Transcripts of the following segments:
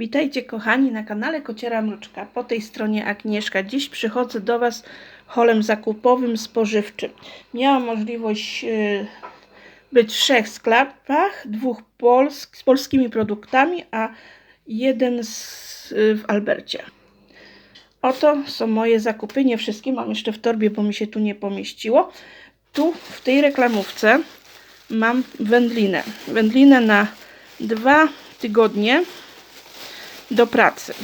Witajcie kochani na kanale Kociera Mruczka. Po tej stronie Agnieszka. Dziś przychodzę do Was holem zakupowym, spożywczym. Miałam możliwość y, być w trzech sklepach, dwóch polsk, z polskimi produktami, a jeden z, y, w Albercie. Oto są moje zakupy. Nie wszystkie mam jeszcze w torbie, bo mi się tu nie pomieściło. Tu w tej reklamówce mam wędlinę. Wędlinę na dwa tygodnie do pracy.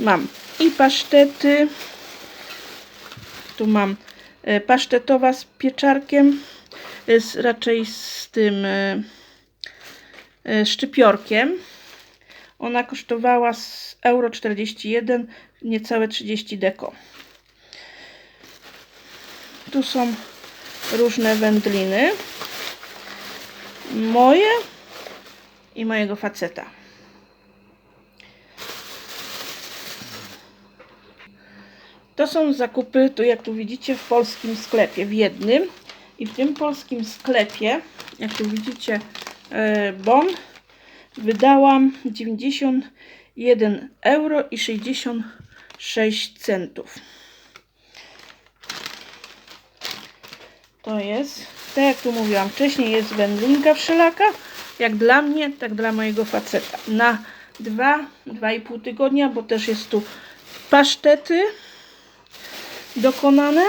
Mam i pasztety. Tu mam e, pasztetowa z pieczarkiem, e, z, raczej z tym e, szczypiorkiem. Ona kosztowała z euro 41, niecałe 30 deko. Tu są różne wędliny. Moje i mojego faceta. To są zakupy, tu jak tu widzicie, w polskim sklepie, w jednym. I w tym polskim sklepie, jak tu widzicie, e, bon, wydałam 91 euro i 66 centów. To jest, tak jak tu mówiłam wcześniej, jest wędlinka wszelaka, jak dla mnie, tak dla mojego faceta. Na 2-2,5 tygodnia, bo też jest tu pasztety dokonane.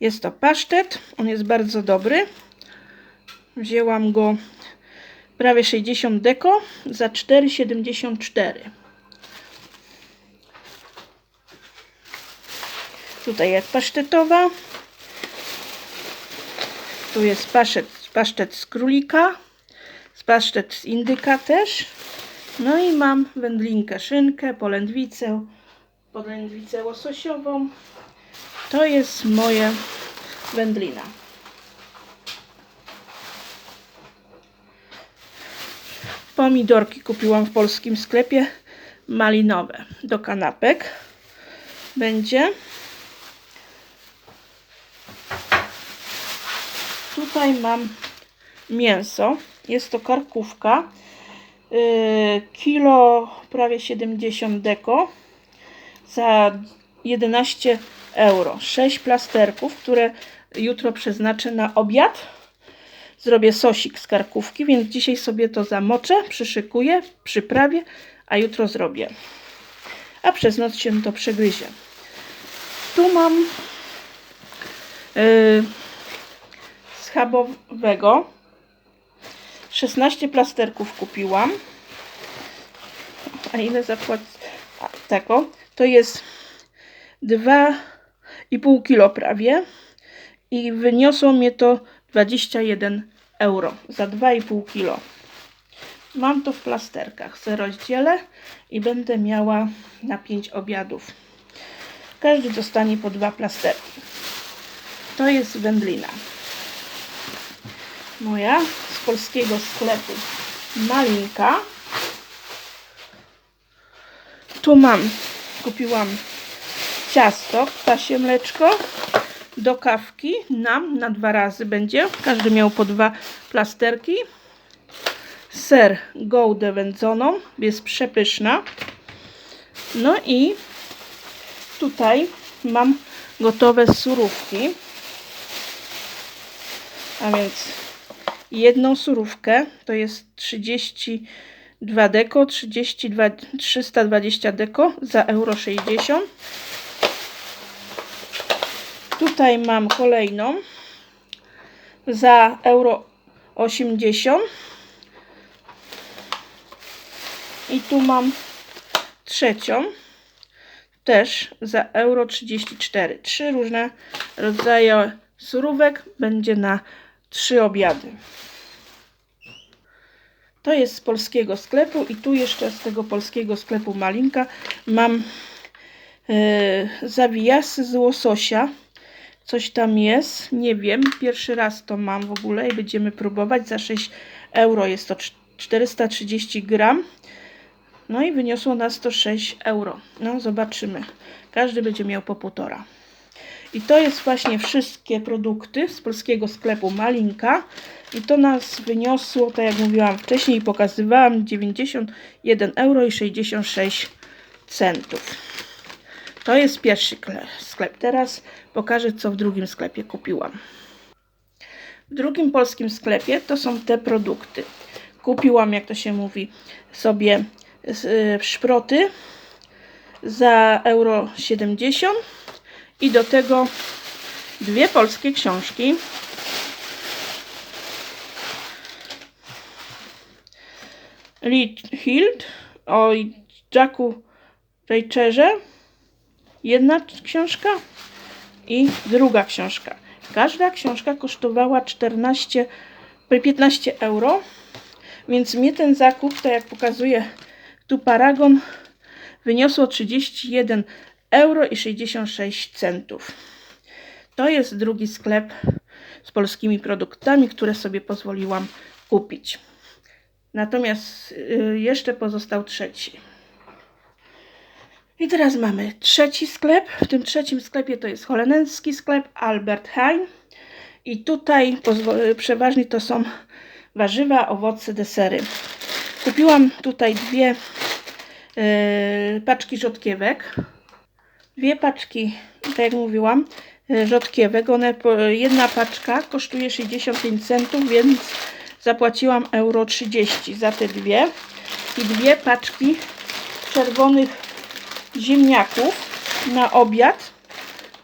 Jest to pasztet, on jest bardzo dobry. Wzięłam go prawie 60 deko za 4,74. Tutaj jest pasztetowa. Tu jest pasztet, pasztet z królika. Pasztet z indyka też. No i mam wędlinkę, szynkę, polędwicę, polędwicę łososiową. To jest moja wędlina. Pomidorki kupiłam w polskim sklepie malinowe do kanapek. Będzie. Tutaj mam mięso. Jest to karkówka. Yy, kilo prawie 70 deko za 11 euro. 6 plasterków, które jutro przeznaczę na obiad. Zrobię sosik z karkówki, więc dzisiaj sobie to zamoczę, przyszykuję, przyprawię, a jutro zrobię. A przez noc się to przegryzie. Tu mam yy, schabowego 16 plasterków kupiłam. A ile zapłacę? Tego. To jest 2,5 kilo prawie. I wyniosło mnie to 21 euro za 2,5 kilo. Mam to w plasterkach. Se rozdzielę i będę miała na 5 obiadów. Każdy dostanie po dwa plasterki. To jest wędlina. Moja z polskiego sklepu malinka. Tu mam, kupiłam ciasto, ptasie mleczko do kawki nam na dwa razy będzie. Każdy miał po dwa plasterki. Ser goudę wędzoną, jest przepyszna. No i tutaj mam gotowe surówki. A więc jedną surówkę, to jest 32 deko, 32, 320 deko za euro 60. Tutaj mam kolejną za euro 80. I tu mam trzecią też za euro 34. Trzy różne rodzaje surówek będzie na trzy obiady. To jest z polskiego sklepu i tu jeszcze z tego polskiego sklepu Malinka mam yy, zawijasy z łososia. Coś tam jest, nie wiem, pierwszy raz to mam w ogóle i będziemy próbować. Za 6 euro jest to 430 gram. No i wyniosło nas to 6 euro. No zobaczymy. Każdy będzie miał po półtora. I to jest właśnie wszystkie produkty z polskiego sklepu Malinka. I to nas wyniosło, tak jak mówiłam wcześniej pokazywałam, 91 euro i 66 centów. To jest pierwszy kle- sklep. Teraz pokażę, co w drugim sklepie kupiłam. W drugim polskim sklepie to są te produkty. Kupiłam, jak to się mówi, sobie y, szproty za euro 70 i do tego dwie polskie książki. Lee Hild o Jacku Reacherze. Jedna książka i druga książka. Każda książka kosztowała 14, 15 euro, więc mnie ten zakup, tak jak pokazuje tu Paragon, wyniosło 31 euro i 66 centów. To jest drugi sklep z polskimi produktami, które sobie pozwoliłam kupić. Natomiast y, jeszcze pozostał trzeci. I teraz mamy trzeci sklep. W tym trzecim sklepie to jest holenderski sklep Albert Heijn. I tutaj przeważnie to są warzywa, owoce, desery. Kupiłam tutaj dwie yy, paczki rzodkiewek. Dwie paczki, tak jak mówiłam, yy, rzodkiewek. One, jedna paczka kosztuje 65 centów, więc zapłaciłam euro 30 za te dwie. I dwie paczki czerwonych ziemniaków na obiad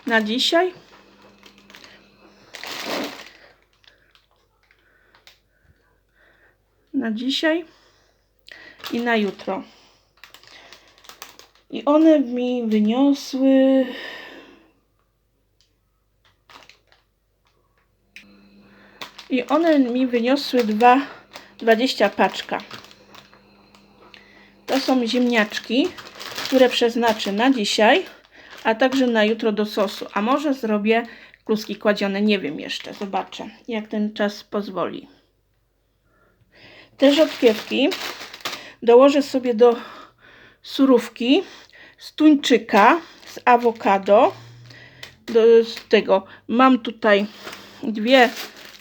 na dzisiaj. Na dzisiaj i na jutro. I one mi wyniosły i one mi wyniosły dwa 20 paczka. To są ziemniaczki które przeznaczę na dzisiaj, a także na jutro do sosu. A może zrobię kluski kładzione, nie wiem jeszcze, zobaczę, jak ten czas pozwoli. Te rzodkiewki dołożę sobie do surówki z tuńczyka, z awokado. Do z tego mam tutaj dwie,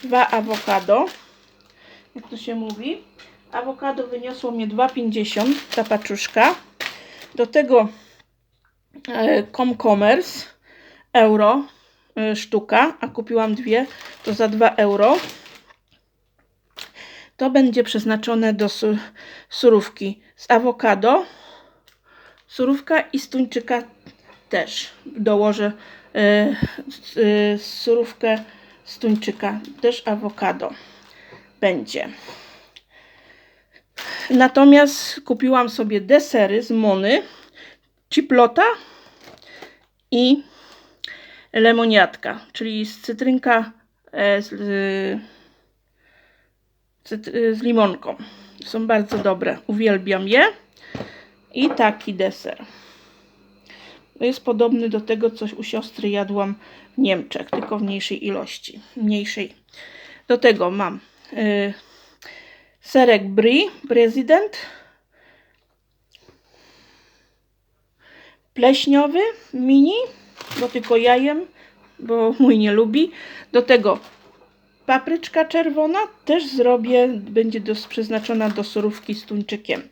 dwa awokado. Jak to się mówi? Awokado wyniosło mnie 2,50 ta paczuszka. Do tego e, euro e, sztuka, a kupiłam dwie, to za 2 euro. To będzie przeznaczone do su surówki z awokado, surówka i z tuńczyka też. Dołożę e, e, surówkę z tuńczyka, też awokado będzie. Natomiast kupiłam sobie desery z Mony, ciplota i lemoniatka, czyli z cytrynka e, z, z limonką. Są bardzo dobre, uwielbiam je. I taki deser. Jest podobny do tego, co u siostry jadłam w Niemczech, tylko w mniejszej ilości. Mniejszej. Do tego mam y, serek brie, prezydent, pleśniowy, mini, bo tylko jajem, bo mój nie lubi. Do tego papryczka czerwona, też zrobię, będzie przeznaczona do surówki z tuńczykiem.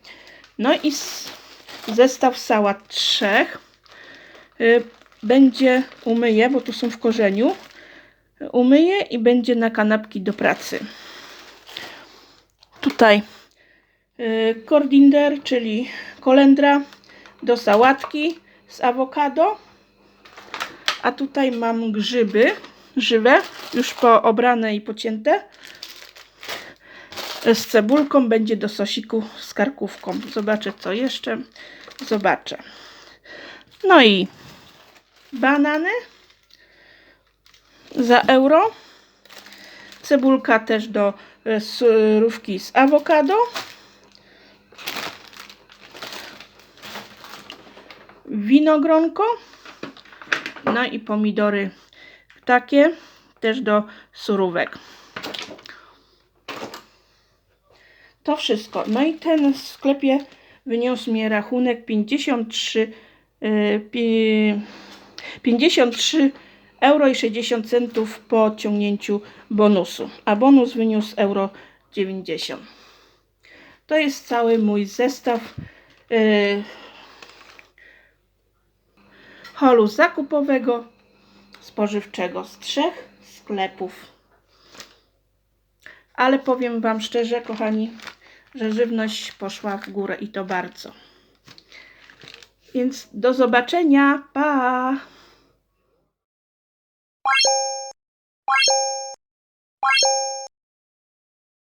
No i zestaw sałat trzech. Y, będzie umyję, bo tu są w korzeniu. Umyję i będzie na kanapki do pracy. Tutaj y, kordinder, czyli kolendra do sałatki z awokado. A tutaj mam grzyby żywe, już poobrane i pocięte. Z cebulką będzie do sosiku z karkówką. Zobaczę co jeszcze. Zobaczę. No i banany za euro. Cebulka też do e, surówki z awokado. Winogronko. No i pomidory takie też do surówek. To wszystko. No i ten w sklepie wyniósł mi rachunek 53 53 euro i 60 centów po ciągnięciu bonusu, a bonus wyniósł euro 90. To jest cały mój zestaw yy, holu zakupowego spożywczego z trzech sklepów. Ale powiem Wam szczerze, kochani, że żywność poszła w górę i to bardzo. Więc do zobaczenia. Pa!